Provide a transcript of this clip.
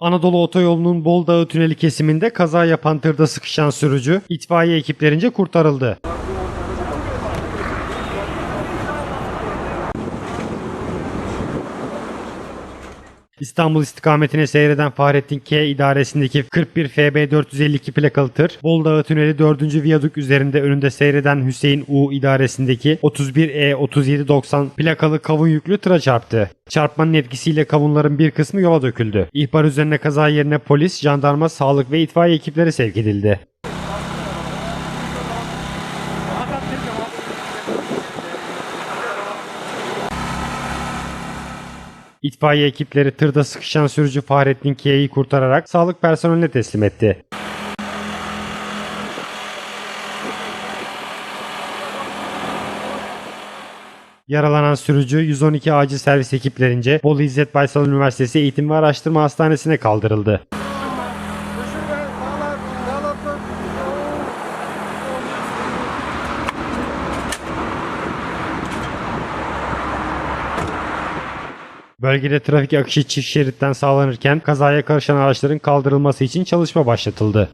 Anadolu Otoyolu'nun Bol Dağı tüneli kesiminde kaza yapan tırda sıkışan sürücü itfaiye ekiplerince kurtarıldı. İstanbul istikametine seyreden Fahrettin K idaresindeki 41 FB 452 plakalı tır, Bol Tüneli 4. viyaduk üzerinde önünde seyreden Hüseyin U idaresindeki 31 E 3790 plakalı kavun yüklü tıra çarptı. Çarpmanın etkisiyle kavunların bir kısmı yola döküldü. İhbar üzerine kaza yerine polis, jandarma, sağlık ve itfaiye ekipleri sevk edildi. İtfaiye ekipleri tırda sıkışan sürücü Fahrettin K'yi kurtararak sağlık personeline teslim etti. Yaralanan sürücü 112 acil servis ekiplerince Bolu İzzet Baysal Üniversitesi Eğitim ve Araştırma Hastanesi'ne kaldırıldı. Bölgede trafik akışı çift şeritten sağlanırken kazaya karışan araçların kaldırılması için çalışma başlatıldı.